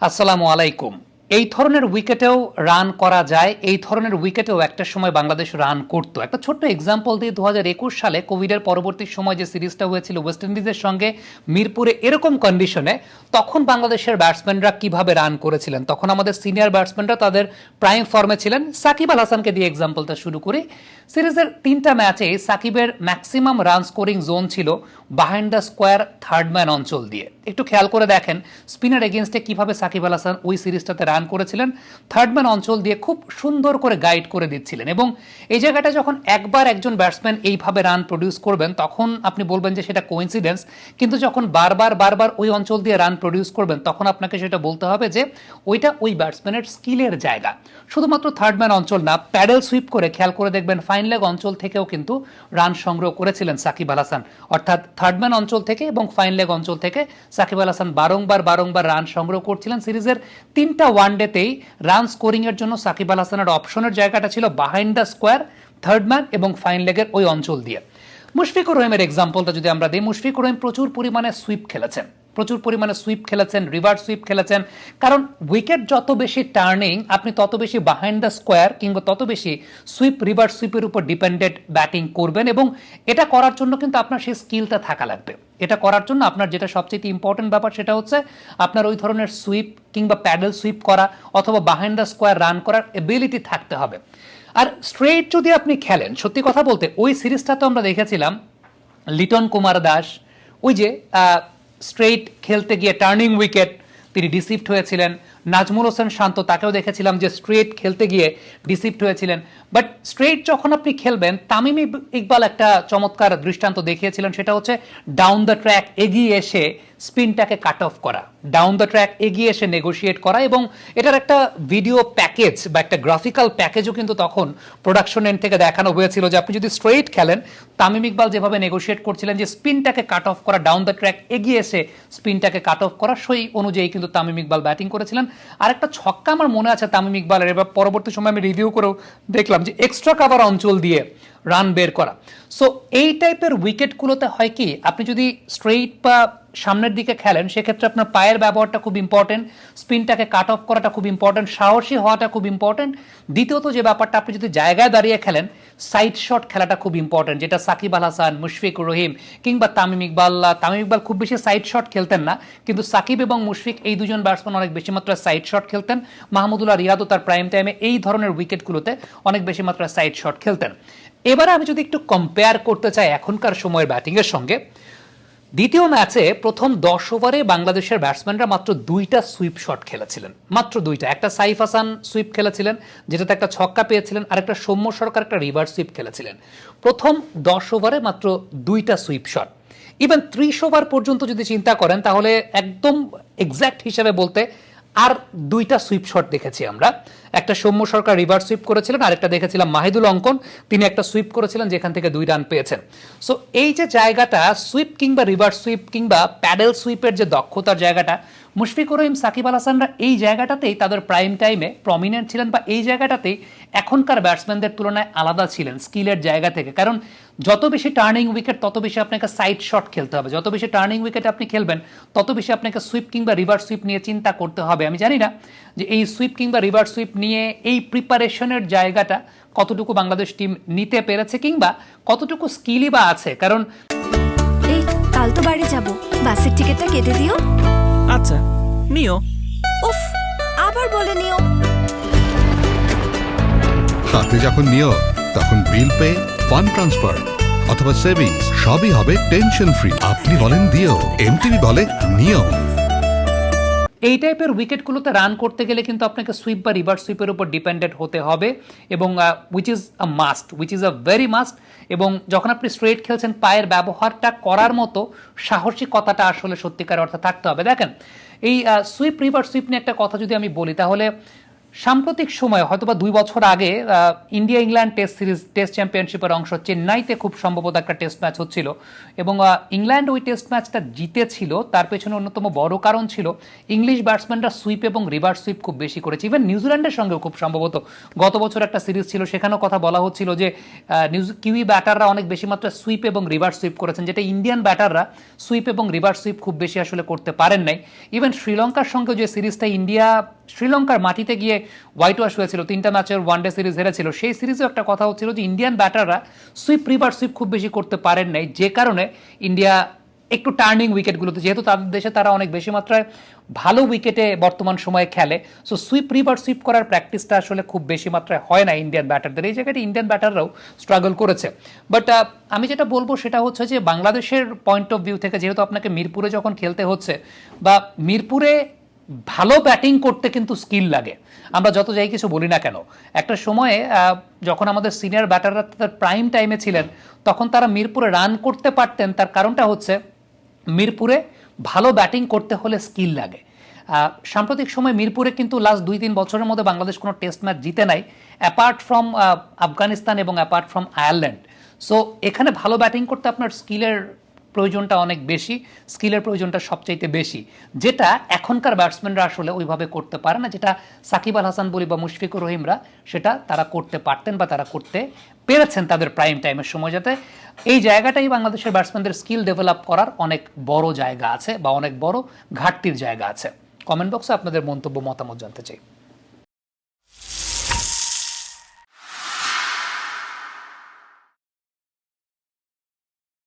আসসালামু আলাইকুম। এই ধরনের উইকেটেও রান করা যায়, এই ধরনের উইকেটেও একটা সময় বাংলাদেশ রান করতো। একটা ছোট্ট এক্সাম্পল দিয়ে দু হাজার একুশ সালে কোভিডের পরবর্তী সময় যে সিরিজটা হয়েছিল ওয়েস্ট ইন্ডিজের সঙ্গে মিরপুরে এরকম কন্ডিশনে তখন বাংলাদেশের ব্যাটসম্যানরা কীভাবে রান করেছিলেন? তখন আমাদের সিনিয়র ব্যাটসম্যানরা তাদের প্রাইম ফর্মে ছিলেন। সাকিব আল হাসানকে দিয়ে এক্সাম্পলটা শুরু করি। সিরিজের তিনটা ম্যাচে সাকিবের ম্যাক্সিমাম রান স্কোরিং জোন ছিল behind the square third man অঞ্চল দিয়ে। একটু খেয়াল করে দেখেন স্পিনার এগেনস্টে কীভাবে সাকিব আল হাসান ওই সিরিজটাতে রান করেছিলেন। থার্ড ম্যান অঞ্চল দিয়ে খুব সুন্দর করে গাইড করে দিচ্ছিলেন এবং এই জায়গাটা যখন একবার একজন ব্যাটসম্যান এইভাবে রান প্রডিউস করবেন, তখন আপনি বলবেন যে সেটা কোইন্সিডেন্স কিন্তু যখন বারবার বারবার ওই অঞ্চল দিয়ে রান প্রডিউস করবেন, তখন আপনাকে সেটা বলতে হবে যে ওইটা ওই ব্যাটসম্যানের স্কিলের জায়গা। শুধুমাত্র থার্ড ম্যান অঞ্চল না প্যাডেল সুইপ করে খেয়াল করে দেখবেন ফাইন লেগ অঞ্চল থেকেও কিন্তু রান সংগ্রহ করেছিলেন সাকিব আল হাসান। অর্থাৎ থার্ড ম্যান অঞ্চল থেকে এবং ফাইন লেগ অঞ্চল থেকে সাকিব আল হাসান বারংবার বারংবার রান সংগ্রহ করছিলেন। সিরিজের তিনটা ওয়ানডেতেই রান স্কোরিংয়ের জন্য সাকিব আল হাসানের অপশনের জায়গাটা ছিল behind the square third man এবং ফাইন লেগের ওই অঞ্চল দিয়ে। মুশফিকুর রহিমের এক্সাম্পলটা যদি আমরা দিই, মুশফিকুর রহিম প্রচুর পরিমাণে সুইপ খেলেছেন। প্রচুর পরিমাণে সুইপ খেলেছেন রিভার্স সুইপ খেলেছেন। কারণ উইকেট যত বেশি টার্নিং আপনি তত বেশি বাহাইন্ড দ্য স্কোয়ার কিংবা তত বেশি সুইপ রিভার্স সুইপের উপর ডিপেন্ডেন্ট ব্যাটিং করবেন এবং এটা করার জন্য কিন্তু আপনার সেই স্কিলটা থাকা লাগবে। এটা করার জন্য আপনার যেটা সবচেয়ে ইম্পর্টেন্ট ব্যাপার সেটা হচ্ছে আপনার ওই ধরনের সুইপ কিংবা প্যাডেল সুইপ করা অথবা বাহাইন্ড দ্য স্কোয়ার রান করার এবিলিটি থাকতে হবে। আর স্ট্রেট যদি আপনি খেলেন, সত্যি কথা বলতে, ওই সিরিজটা তো আমরা দেখেছিলাম, লিটন কুমার দাস, ওই যে স্ট্রেইট খেলতে গিয়ে টার্নিং উইকেট তিনি ডিসিপ্ট হয়েছিলেন। নাজমুল হোসেন শান্ত, তাকেও দেখেছিলাম যে স্ট্রেট খেলতে গিয়ে ডিসিপ্ট হয়েছিলেন। বাট স্ট্রেইট যখন আপনি খেলবেন, তামিম ইকবাল একটা চমৎকার দৃষ্টান্ত দেখিয়েছিলেন, সেটা হচ্ছে ডাউন দ্য ট্র্যাক এগিয়ে এসে স্পিনটাকে কাট অফ করা। ডাউন দ্য ট্র্যাক এগিয়ে এসে নেগোশিয়েট করা এবং এটার একটা ভিডিও প্যাকেজ বা একটা গ্রাফিক্যাল প্যাকেজও কিন্তু তখন প্রোডাকশন এন্ড থেকে দেখানো হয়েছিল যে আপনি যদি স্ট্রেইট খেলেন, তামিম ইকবাল যেভাবে নেগোশিয়েট করছিলেন যে স্পিনটাকে কাট অফ করা ডাউন দ্য ট্র্যাক এগিয়ে এসে স্পিনটাকে কাট অফ করা, সেই অনুযায়ী কিন্তু তামিম ইকবাল ব্যাটিং করেছিলেন। আর একটা ছক্কা আমার মনে আছে তামিম ইকবালের, এবার পরবর্তী সময় আমি রিভিউ করেও দেখলাম যে এক্সট্রা কাভার অঞ্চল দিয়ে রান বের করা। সো এই টাইপের উইকেটগুলোতে হয় কি, আপনি যদি স্ট্রেইট বা সামনের দিকে খেলেন, সেক্ষেত্রে আপনার পায়ের ব্যবহারটা খুব ইম্পর্টেন্ট স্পিনটাকে কাট অফ করাটা খুব ইম্পর্টেন্ট সাহসী হওয়াটা খুব ইম্পর্টেন্ট দ্বিতীয়ত যে ব্যাপারটা, আপনি যদি জায়গায় দাঁড়িয়ে খেলেন সাইড শট খেলাটা খুব ইম্পর্টেন্ট যেটা সাকিব আল হাসান মুশফিকুর রহিম কিংবা তামিম ইকবাল তামিম ইকবাল খুব বেশি সাইড শট খেলতেন না, কিন্তু সাকিব এবং মুশফিক এই দুজন ব্যাটসম্যান অনেক বেশি মাত্রায় সাইড শট খেলতেন। মাহমুদুল্লাহ রিয়াদও তার প্রাইম টাইমে এই ধরনের উইকেটগুলোতে অনেক বেশি মাত্রায় সাইড শট খেলতেন। এবারে আমি যদি একটু কম্পেয়ার করতে চাই এখনকার সময়ের ব্যাটিংয়ের সঙ্গে দ্বিতীয় ম্যাচে প্রথম দশ ওভারে বাংলাদেশের ব্যাটসম্যানরা মাত্র দুইটা সুইপ শট খেলেছিলেন। মাত্র দুইটা। একটা সাইফ হাসান সুইপ খেলেছিলেন, যেটাতে একটা ছক্কা পেয়েছিলেন আর একটা সৌম্য সরকার একটা রিভার্স সুইপ খেলেছিলেন। প্রথম দশ ওভারে মাত্র দুইটা সুইপ শট ইভেন ত্রিশ ওভার পর্যন্ত যদি চিন্তা করেন, তাহলে একদম এক্স্যাক্ট হিসাবে বলতে আর দুইটা সুইপ শট দেখেছি আমরা। একটা সৌম্য সরকার রিভার্স সুইপ করেছিলেন, আরেকটা দেখেছিলাম মাহিদুল অঙ্কন, তিনি একটা সুইপ করেছিলেন যেখান থেকে দুই রান পেয়েছেন। সো এই যে জায়গাটা সুইপ কিংবা রিভার্স সুইপ কিংবা প্যাডেল সুইপের যে দক্ষতার জায়গাটা, মুশফিকুর রহিম, সাকিব আল হাসানরা এই জায়গাটাতেই তাদের প্রাইম টাইমে প্রমিনেন্ট ছিলেন বা এই জায়গাটাতেই এখনকার ব্যাটসম্যানদের তুলনায় আলাদা ছিলেন স্কিলের জায়গা থেকে। কারণ যত বেশি টার্নিং উইকেট তত বেশি আপনাকে সাইড শট খেলতে হবে। যত বেশি টার্নিং উইকেট আপনি খেলবেন, তত বেশি আপনাকে সুইপ কিংবা রিভার্স সুইপ নিয়ে চিন্তা করতে হবে। আমি জানি না যে এই সুইপ কিংবা রিভার্স সুইপ নিয়ে এই প্রিপারেশনের জায়গাটা কতটুকু বাংলাদেশ টিম নিতে পেরেছে কিংবা কতটুকু স্কিলই বা আছে? কারণ এই কাল তো বাড়ি যাব। বাসের টিকিটটা কেটে দিও। আচ্ছা নিও। উফ আবার বলে নিও। যখন নিও তখন বিল পে ফান্ড ট্রান্সফার অথবা সেভিংস সবই হবে টেনশন ফ্রি আপনি বলেন দিও এমটিভি বলে নিও। এই টাইপের উইকেটগুলোতে রান করতে গেলে কিন্তু আপনাকে সুইপ বা রিভার্স সুইপের উপর ডিপেন্ডেন্ট হতে হবে এবং which is a must which is a very must এবং যখন আপনি স্ট্রেট খেলছেন, পায়ের ব্যবহারটা করার মতো সাহসিকতাটা আসলে সত্যিকার অর্থে থাকতে হবে। দেখেন, এই সুইপ রিভার্স সুইপ নিয়ে একটা কথা যদি আমি বলি, তাহলে সাম্প্রতিক সময়ে, হয়তোবা দুই বছর আগে India England test series, test চ্যাম্পিয়নশিপের অংশ চেন্নাইতে খুব সম্ভবত একটা টেস্ট ম্যাচ হচ্ছিল। এবং ইংল্যান্ড ওই টেস্ট ম্যাচটা জিতেছিল, তার পেছনে অন্যতম বড় কারণ ছিল ইংলিশ ব্যাটসম্যানরা সুইপ এবং রিভার্স সুইপ খুব বেশি করেছে। ইভেন নিউজিল্যান্ডের সঙ্গেও খুব সম্ভবত গত বছর একটা সিরিজ ছিল, সেখানেও কথা বলা হচ্ছিল যে নিউজ, কিউই ব্যাটাররা অনেক বেশি মাত্রায় সুইপ এবং রিভার্স সুইপ করেছেন, যেটা ইন্ডিয়ান ব্যাটাররা সুইপ এবং রিভার্স সুইপ খুব বেশি আসলে করতে পারেন নাই। ইভেন শ্রীলঙ্কার সঙ্গে যে সিরিজটা ইন্ডিয়া শ্রীলঙ্কার মাটিতে গিয়ে হোয়াইট ওয়াশ হয়েছিল, তিনটা ম্যাচের ওয়ানডে সিরিজ হেরেছিল। সেই সিরিজেও একটা কথা হচ্ছিল যে ইন্ডিয়ান ব্যাটাররা সুইপ রিভার্স সুইপ খুব বেশি করতে পারেন নাই। যে কারণে ইন্ডিয়া একটু টার্নিং উইকেটগুলোতে যেহেতু তাদের দেশে তারা অনেক বেশি মাত্রায় ভালো উইকেটে বর্তমান সময়ে খেলে সো সুইপ রিভার সুইপ করার প্র্যাকটিসটা আসলে খুব বেশি মাত্রায় হয় না ইন্ডিয়ান ব্যাটারদের এই জায়গাটা ইন্ডিয়ান ব্যাটাররাও স্ট্রাগল করেছে। বাট আমি যেটা বলব সেটা হচ্ছে যে, বাংলাদেশের পয়েন্ট অফ ভিউ থেকে, যেহেতু আপনাকে মিরপুরে যখন খেলতে হচ্ছে, বা মিরপুরে ভালো ব্যাটিং করতে কিন্তু স্কিল লাগে। আমরা যত যাই কিছু বলি না কেন, একটা সময়ে যখন আমাদের সিনিয়র ব্যাটাররা তাদের প্রাইম টাইমে ছিলেন, তখন তারা মিরপুরে রান করতে পারতেন, তার কারণটা হচ্ছে মিরপুরে ভালো ব্যাটিং করতে হলে স্কিল লাগে। সাম্প্রতিক সময় মিরপুরে কিন্তু লাস্ট দুই তিন বছরের মধ্যে বাংলাদেশ কোনো টেস্ট ম্যাচ জিতে নাই অ্যাপার্ট ফ্রম আফগানিস্তান এবং অ্যাপার্ট ফ্রম আয়ারল্যান্ড। সো এখানে ভালো ব্যাটিং করতে আপনার স্কিলের প্রয়োজনটা অনেক বেশি, স্কিলের প্রয়োজনটা সবচাইতে বেশি। যেটা এখনকার ব্যাটসম্যানরা আসলে ওইভাবে করতে পারে না, যেটা সাকিব আল হাসান বলি বা মুশফিকুর রহিমরা, সেটা তারা করতে পারতেন বা তারা করতে পেরেছেন তাদের প্রাইম টাইমের সময় যাতে। এই জায়গাটাই বাংলাদেশের ব্যাটসম্যানদের স্কিল ডেভেলপ করার অনেক বড় জায়গা আছে বা অনেক বড় ঘাটতির জায়গা আছে। কমেন্ট বক্সে আপনাদের মন্তব্য, মতামত জানতে চাই।